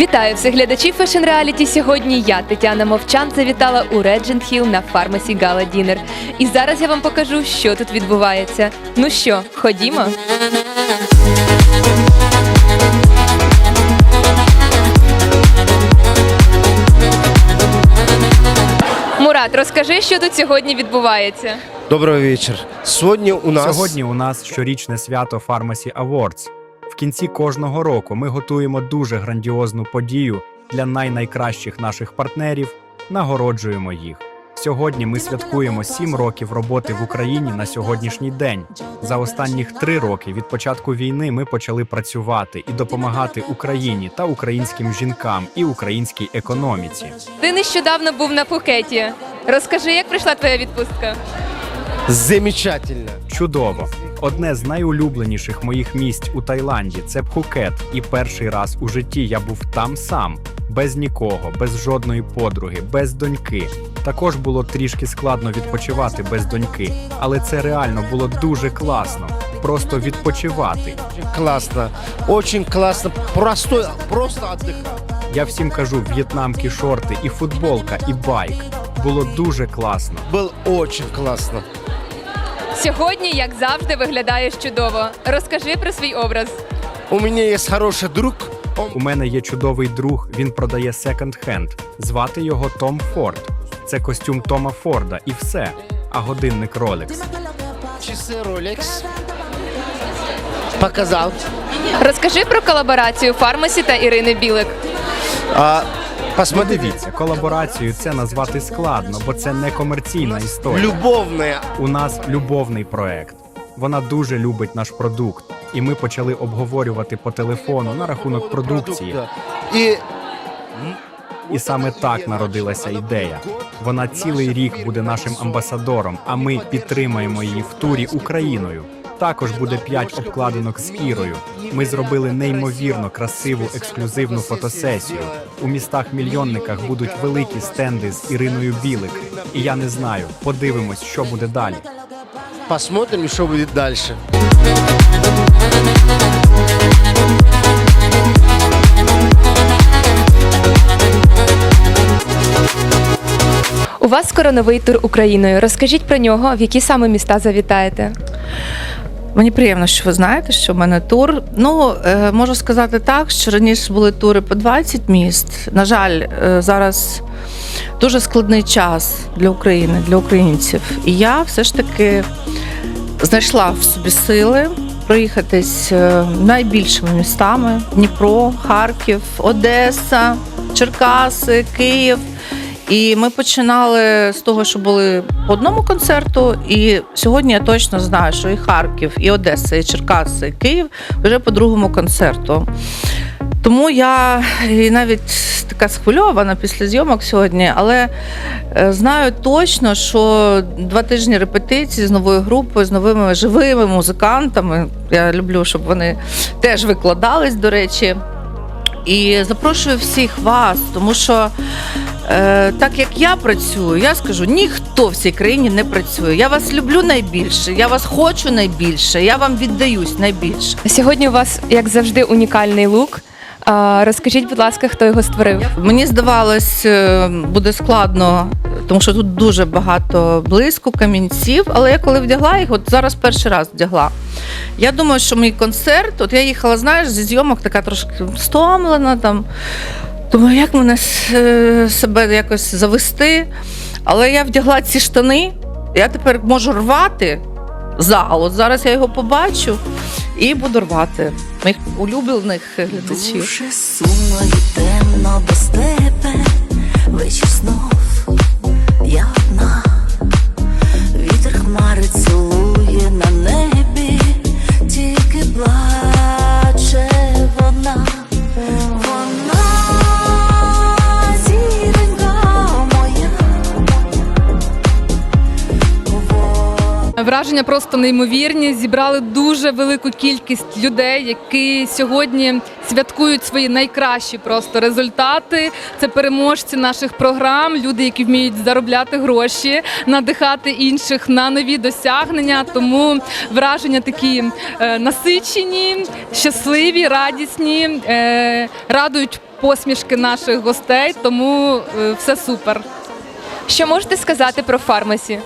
Вітаю всіх глядачів Fashion Reality. Сьогодні я, Тетяна Мовчан, завітала у Regent Hill на Pharmacy Gala Dinner. І зараз я вам покажу, що тут відбувається. Ну що, ходімо? Мурат, розкажи, що тут сьогодні відбувається. Добрий вечір. Сьогодні у нас Сьогодні у нас щорічне свято Pharmacy Awards. В кінці кожного року ми готуємо дуже грандіозну подію для найнайкращих наших партнерів, нагороджуємо їх. Сьогодні ми святкуємо 7 років роботи в Україні на сьогоднішній день. За останніх три роки від початку війни ми почали працювати і допомагати Україні та українським жінкам і українській економіці. Ти нещодавно був на Пхукеті. Розкажи, як пройшла твоя відпустка? Замечательно. Чудово! Одне з найулюбленіших моїх місць у Таїланді це Пхукет. І перший раз у житті я був там сам, без нікого, без жодної подруги, без доньки. Також було трішки складно відпочивати без доньки, але це реально було дуже класно. Просто відпочивати. Класно. Очень класно. Простой, просто отдыхать. Я всім кажу: в'єтнамки шорти, і футболка, і байк. Було дуже класно. Был очень классно. Сьогодні, як завжди, виглядаєш чудово. Розкажи про свій образ. У меня есть хороший друг. У мене є чудовий друг, він продає секонд-хенд. Звати його Том Форд. Це костюм Тома Форда і все. А годинник Rolex. часы Rolex. Показал. Розкажи про колаборацію Фармасі та Ірини Білик. А, посмотрите. Подивіться, колаборацію це назвати складно, бо це не комерційна історія. Любовная. У нас любовний проект. Вона дуже любить наш продукт, і ми почали обговорювати по телефону на рахунок продукції. И І саме так народилася ідея. Вона цілий рік буде нашим амбасадором, а ми підтримаємо її в турі Україною. Також буде п'ять обкладинок з Ірою. Ми зробили неймовірно красиву ексклюзивну фотосесію. У містах-мільйонниках будуть великі стенди з Іриною Білик. І я не знаю, подивимось, що буде далі. посмотрим, что будет дальше. У вас скоро новий тур Україною. Розкажіть про нього, в які саме міста завітаєте. Мені приємно, що ви знаєте, що в мене тур. Ну е, можу сказати так, що раніше були тури по 20 міст. На жаль, е, зараз дуже складний час для України, для українців. І я все ж таки знайшла в собі сили проїхатись е, найбільшими містами: Дніпро, Харків, Одеса, Черкаси, Київ. І ми починали з того, що були по одному концерту. І сьогодні я точно знаю, що і Харків, і Одеса, і Черкаси, і Київ вже по другому концерту. Тому я і навіть така схвильована після зйомок сьогодні, але е, знаю точно, що два тижні репетицій з новою групою, з новими живими музикантами. Я люблю, щоб вони теж викладались, до речі. І запрошую всіх вас, тому що е, так як я працюю, я скажу, ніхто в цій країні не працює. Я вас люблю найбільше, я вас хочу найбільше, я вам віддаюсь найбільше. Сьогодні у вас, як завжди, унікальний лук. А, Розкажіть, будь ласка, хто його створив? Мені здавалось, е, буде складно, тому що тут дуже багато блиску, камінців. Але я коли вдягла їх, от зараз перший раз вдягла. Я думаю, що мій концерт, от я їхала, знаєш, зі зйомок така трошки стомлена там. Думаю, як мене е, себе якось завести. Але я вдягла ці штани, я тепер можу рвати зал. От зараз я його побачу і буду рвати моїх улюблених глядачів. Дуже сумно і темно без тебе, вечір знов я Враження просто неймовірні. Зібрали дуже велику кількість людей, які сьогодні святкують свої найкращі просто результати. Це переможці наших програм, люди, які вміють заробляти гроші, надихати інших на нові досягнення. Тому враження такі е, насичені, щасливі, радісні, е, радують посмішки наших гостей. Тому е, все супер. Що можете сказати про фармасі?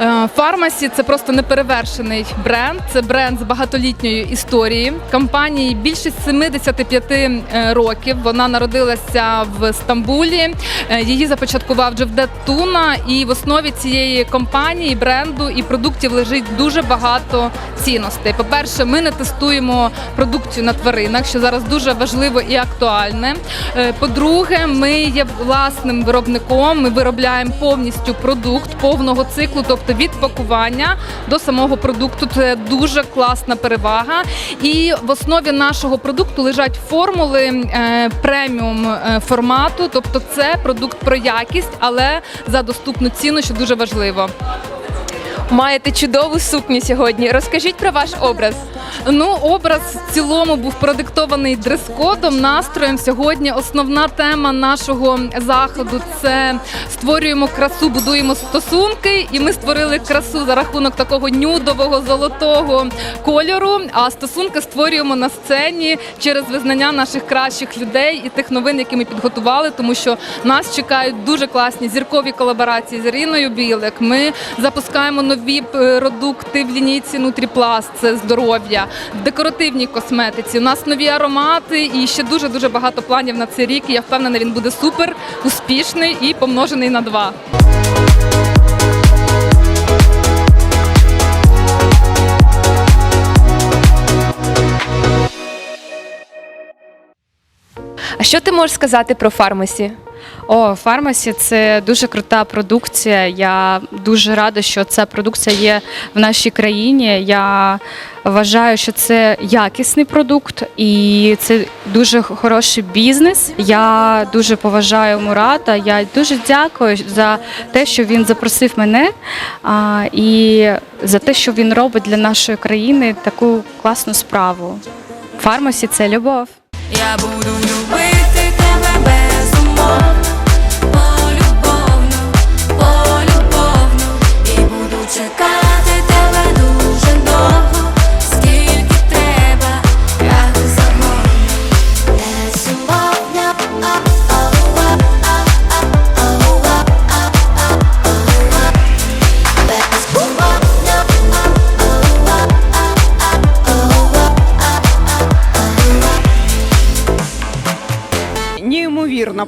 Е, Фармасі це просто неперевершений бренд. Це бренд з багатолітньої історії. Компанії більше 75 е, років. Вона народилася в Стамбулі. Е, Її започаткував Джевдет Туна. І в основі цієї компанії, бренду і продуктів лежить дуже багато цінностей. По-перше, ми не тестуємо продукцію на тваринах, що зараз дуже важливо і актуальне. По-друге, ми є власним виробником. Ми виробляємо повністю продукт повного циклу, тобто від пакування до самого продукту. Це дуже класна перевага. І в основі нашого продукту лежать формули е, преміум е, формату, тобто це продукт про якість, але за доступну ціну, що дуже важливо. Маєте чудову сукню сьогодні. Розкажіть про ваш образ. Ну, образ в цілому був продиктований дрес-кодом, настроєм. Сьогодні основна тема нашого заходу це створюємо красу, будуємо стосунки. І ми створили красу за рахунок такого нюдового золотого кольору. А стосунки створюємо на сцені через визнання наших кращих людей і тих новин, які ми підготували, тому що нас чекають дуже класні зіркові колаборації з Іриною Білик. Ми запускаємо нові е, продукти в лінійці Нутріпласт, це здоров'я, в декоративній косметиці. У нас нові аромати і ще дуже дуже багато планів на цей рік. І я впевнена, він буде супер успішний і помножений на два. А що ти можеш сказати про фармасі? О, фармасі це дуже крута продукція. Я дуже рада, що ця продукція є в нашій країні. Я вважаю, що це якісний продукт і це дуже хороший бізнес. Я дуже поважаю Мурата. Я дуже дякую за те, що він запросив мене а, і за те, що він робить для нашої країни таку класну справу. Фармасі це любов. Я буду любити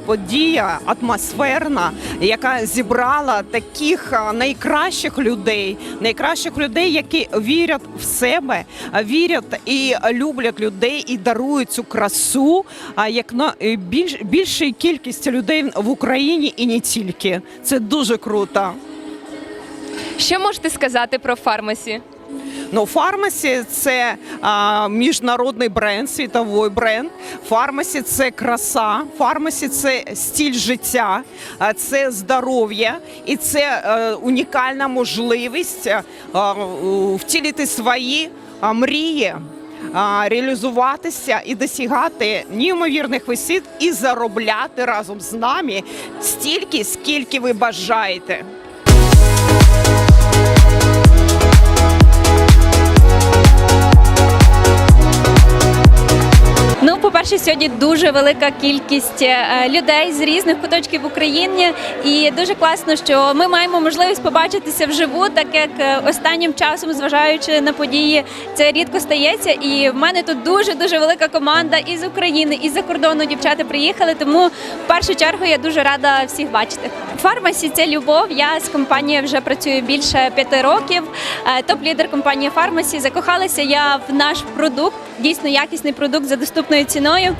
подія, атмосферна, яка зібрала таких найкращих людей, найкращих людей, які вірять в себе, вірять і люблять людей, і дарують цю красу. А як на е, більш більшій кількості людей в Україні і не тільки. Це дуже круто. Що можете сказати про фармасі? Ну, фармасі це а, міжнародний бренд, світовий бренд. Фармасі це краса, фармасі це стиль життя, а, це здоров'я і це е, унікальна можливість е, а, втілити свої а, мрії. а, Реалізуватися і досягати неймовірних висот і заробляти разом з нами стільки, скільки ви бажаєте. Ну, по-перше, сьогодні дуже велика кількість е, людей з різних куточків України, і дуже класно, що ми маємо можливість побачитися вживу, так як е, останнім часом, зважаючи на події, це рідко стається. І в мене тут дуже дуже велика команда із України, і за кордону дівчата приїхали. Тому в першу чергу я дуже рада всіх бачити. Фармасі це любов. Я з компанією вже працюю більше п'яти років. Е, Топ-лідер компанії Фармасі. Закохалася я в наш продукт. дійсно якісний продукт за доступною ціною.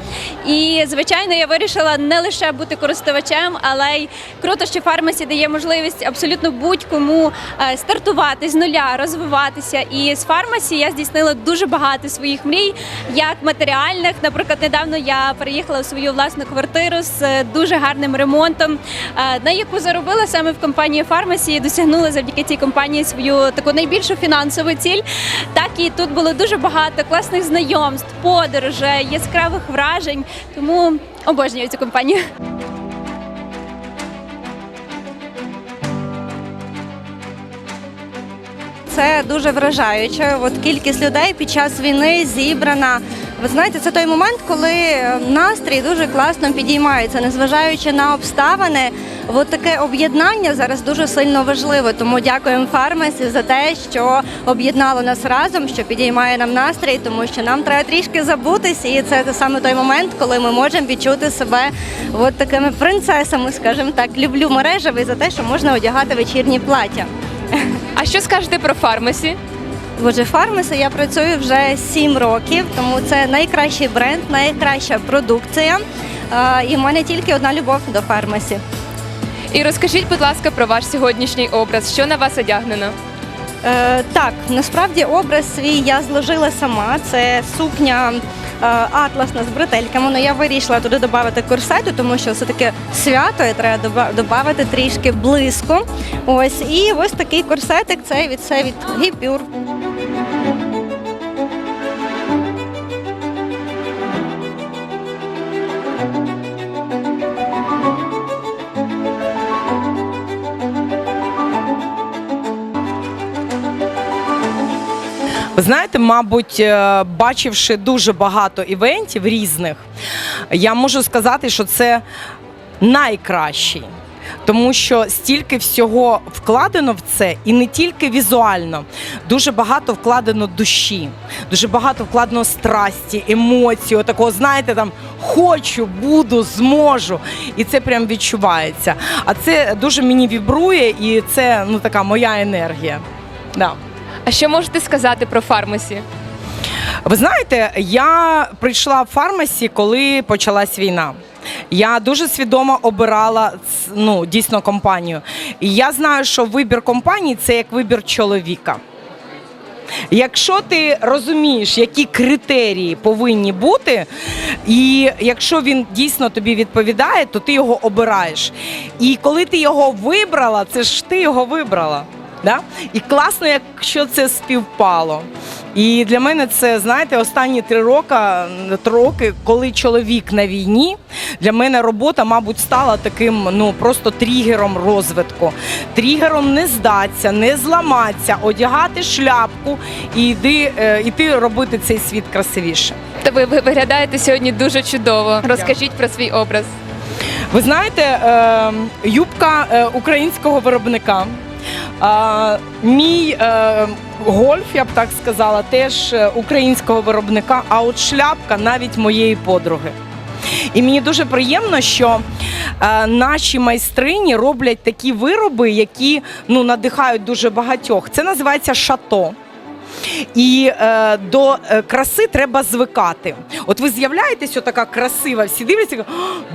І звичайно, я вирішила не лише бути користувачем, але й круто, що фармасі дає можливість абсолютно будь-кому е, стартувати з нуля, розвиватися. І з фармасі я здійснила дуже багато своїх мрій, як матеріальних. Наприклад, недавно я переїхала в свою власну квартиру з е, дуже гарним ремонтом, е, на яку заробила саме в компанії Фармасі і досягнула завдяки цій компанії свою таку найбільшу фінансову ціль. Так і тут було дуже багато класних знайомств, подорожей, яскравих вражень. Тому обожнюю цю компанію. Це дуже вражаюче. От кількість людей під час війни зібрана. Ви знаєте, це той момент, коли е, настрій дуже класно підіймається, незважаючи на обставини. От таке об'єднання зараз дуже сильно важливо. Тому дякуємо фармасі за те, що об'єднало нас разом, що підіймає нам настрій, тому що нам треба трішки забутися, і це саме той момент, коли ми можемо відчути себе от такими принцесами, скажімо так. Люблю мережевий за те, що можна одягати вечірні плаття. А що скажете про фармасі? Боже, фармаси я працюю вже 7 років, тому це найкращий бренд, найкраща продукція. І в мене тільки одна любов до фармасі. І розкажіть, будь ласка, про ваш сьогоднішній образ. Що на вас одягнено? Е, так, насправді образ свій я зложила сама. Це сукня е, атласна з бретельками. Ну я вирішила туди додати корсету, тому що все таки свято і треба додати трішки блиску. Ось і ось такий корсетик. Це від це від гіпюр. Ви знаєте, мабуть, е, бачивши дуже багато івентів різних, я можу сказати, що це найкращий. Тому що стільки всього вкладено в це, і не тільки візуально, дуже багато вкладено душі, дуже багато вкладено страсті, емоцій, такого, знаєте, там хочу, буду, зможу. І це прям відчувається. А це дуже мені вібрує, і це ну така моя енергія. Да. А що можете сказати про фармасі? Ви знаєте, я прийшла в фармасі, коли почалась війна. Я дуже свідомо обирала ну, дійсно компанію. І я знаю, що вибір компанії це як вибір чоловіка. Якщо ти розумієш, які критерії повинні бути, і якщо він дійсно тобі відповідає, то ти його обираєш. І коли ти його вибрала, це ж ти його вибрала. Да? І класно, якщо це співпало. І для мене це, знаєте, останні три роки, три роки, коли чоловік на війні, для мене робота, мабуть, стала таким ну просто тригером розвитку. Тригером не здатися, не зламатися, одягати шляпку і йди, е, іти робити цей світ красивіше. Та ви ви виглядаєте сьогодні дуже чудово. Розкажіть про свій образ. Ви знаєте, е, юбка е, українського виробника. Е, мій е, гольф, я б так сказала, теж е, українського виробника, а от шляпка навіть моєї подруги. І мені дуже приємно, що е, наші майстрині роблять такі вироби, які ну, надихають дуже багатьох. Це називається шато. І е, до е, краси треба звикати. От ви з'являєтесь, отака красива, всі дивляться,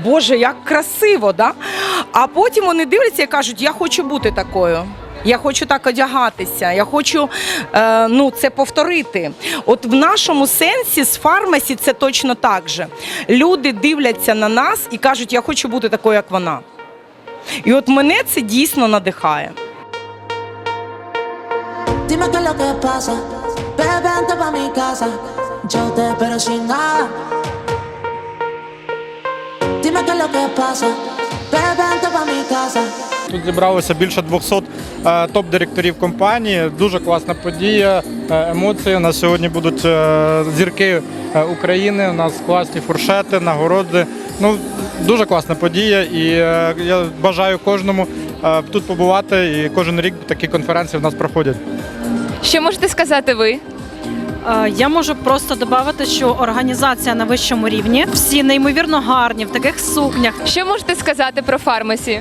Боже, як красиво! Да? А потім вони дивляться і кажуть, я хочу бути такою. Я хочу так одягатися, я хочу е, ну, це повторити. От в нашому сенсі з фармасі це точно так же. Люди дивляться на нас і кажуть, я хочу бути такою, як вона. І от мене це дійсно надихає. Dime qué es lo que pasa. Bebé, vente pa'. Тут зібралося більше 200 е, топ-директорів компанії. Дуже класна подія, е, емоції. У нас сьогодні будуть е, зірки України. У нас класні фуршети, нагороди. Ну дуже класна подія, і я бажаю кожному тут побувати. І кожен рік такі конференції в нас проходять. Що можете сказати ви? Е, Я можу просто додати, що організація на вищому рівні, всі неймовірно гарні в таких сукнях. Що можете сказати про фармасі?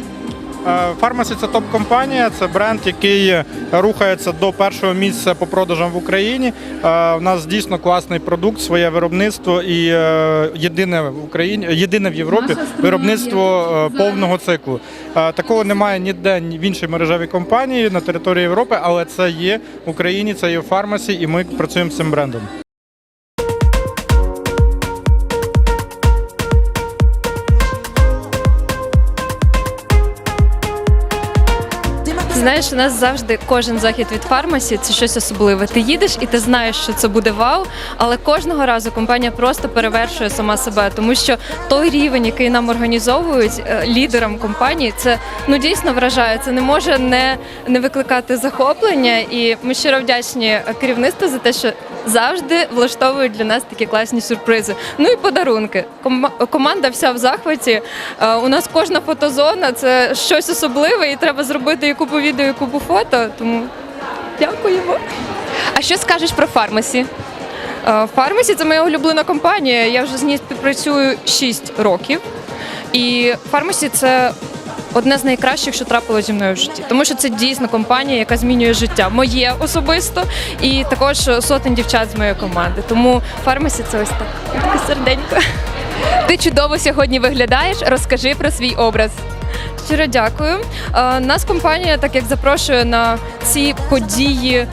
Фармасі це топ-компанія, це бренд, який рухається до першого місця по продажам в Україні. Е, У нас дійсно класний продукт, своє виробництво і е, єдине в Україні, єдине в Європі виробництво е, повного циклу. Е, Такого немає ніде в іншій мережевій компанії на території Європи, але це є в Україні, це є в фармасі, і ми працюємо з цим брендом. Знаєш, у нас завжди кожен захід від фармасі це щось особливе. Ти їдеш і ти знаєш, що це буде вау, але кожного разу компанія просто перевершує сама себе, тому що той рівень, який нам організовують е, лідерам компанії, це ну дійсно вражає. Це не може не, не викликати захоплення. І ми щиро вдячні керівництву за те, що завжди влаштовують для нас такі класні сюрпризи. Ну і подарунки. Команда вся в захваті. Е, У нас кожна фотозона це щось особливе, і треба зробити і купу відео, і купу фото. Тому дякуємо. А що скажеш про фармасі? Е, Фармасі це моя улюблена компанія. Я вже з нею співпрацюю 6 років. І фармасі це одне з найкращих, що трапило зі мною в житті. Тому що це дійсно компанія, яка змінює життя. Моє особисто, і також сотень дівчат з моєї команди. Тому фармасі це ось так. Таке серденько. Ти чудово сьогодні виглядаєш. Розкажи про свій образ. Щиро дякую. Е, Нас компанія, так як запрошує на ці події е,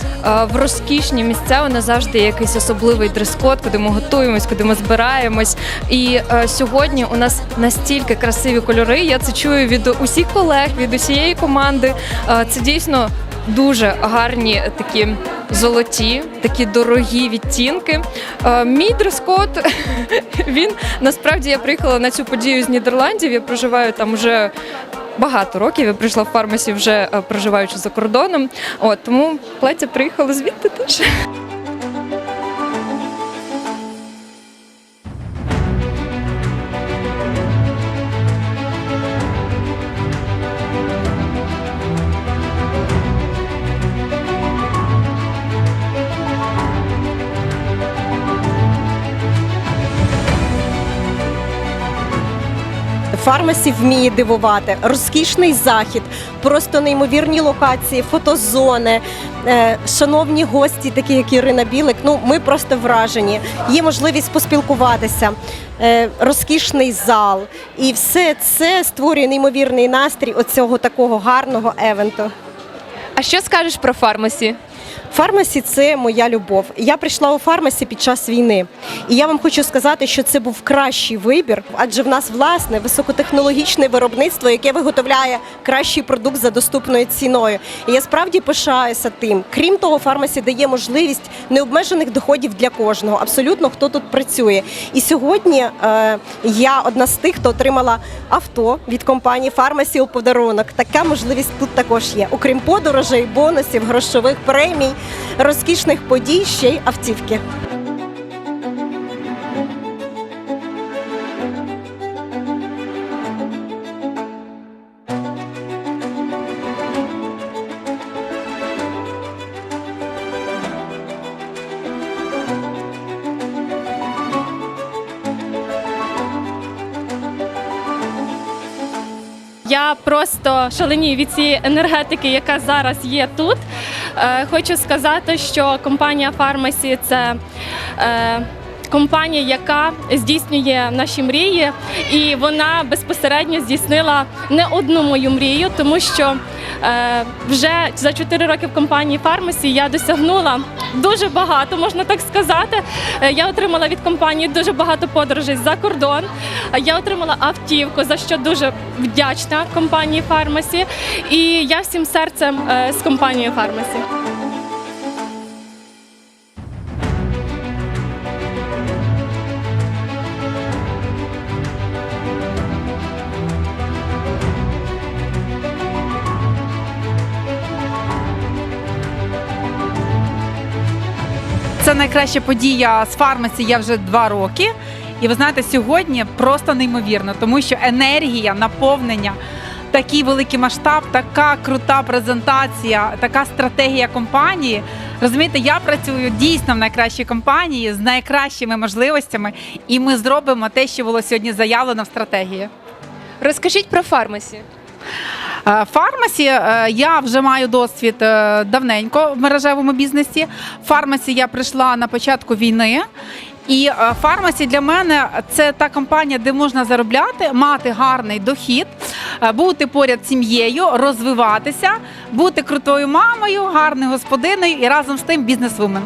в розкішні місця, нас завжди є якийсь особливий дрес-код, куди ми готуємось, куди ми збираємось. І е, сьогодні у нас настільки красиві кольори. Я це чую від усіх колег, від усієї команди. Це дійсно дуже гарні такі золоті, такі дорогі відтінки. Мій дрес-код, він насправді я приїхала на цю подію з Нідерландів. Я проживаю там вже багато років. Я прийшла в фармасі вже е, проживаючи за кордоном. От тому плаття приїхало звідти теж. Фармасі вміє дивувати. Розкішний захід, просто неймовірні локації, фотозони, е, шановні гості, такі як Ірина Білик. Ну ми просто вражені. Є можливість поспілкуватися, е, розкішний зал, і все це створює неймовірний настрій оцього такого гарного евенту. А що скажеш про фармасі? Фармасі це моя любов. Я прийшла у фармасі під час війни, і я вам хочу сказати, що це був кращий вибір, адже в нас власне високотехнологічне виробництво, яке виготовляє кращий продукт за доступною ціною. І я справді пишаюся тим. Крім того, фармасі дає можливість необмежених доходів для кожного, абсолютно хто тут працює. І сьогодні е, я одна з тих, хто отримала авто від компанії Фармасі у подарунок. Така можливість тут також є. Окрім подорожей, бонусів, грошових премій, розкішних подій, ще й автівки. Я просто шаленію від цієї енергетики, яка зараз є тут. Е, хочу сказати, що компанія Фармасі це. Компанія, яка здійснює наші мрії, і вона безпосередньо здійснила не одну мою мрію, тому що е, вже за 4 роки в компанії Фармасі я досягнула дуже багато, можна так сказати. Е, Я отримала від компанії дуже багато подорожей за кордон. Е, Я отримала автівку, за що дуже вдячна компанії Фармасі. І я всім серцем з компанією Фармасі. Це найкраща подія з фармасі. Я вже два роки. І ви знаєте, сьогодні просто неймовірно, тому що енергія, наповнення, такий великий масштаб, така крута презентація, така стратегія компанії. Розумієте, я працюю дійсно в найкращій компанії з найкращими можливостями, і ми зробимо те, що було сьогодні заявлено в стратегії. Розкажіть про фармасі. Е, Фармасі е, я вже маю досвід е, давненько в мережевому бізнесі. Фармасі я прийшла на початку війни. І фармасі для мене це та компанія, де можна заробляти, мати гарний дохід, бути поряд сім'єю, розвиватися, бути крутою мамою, гарною господиною і разом з тим бізнес-вумен.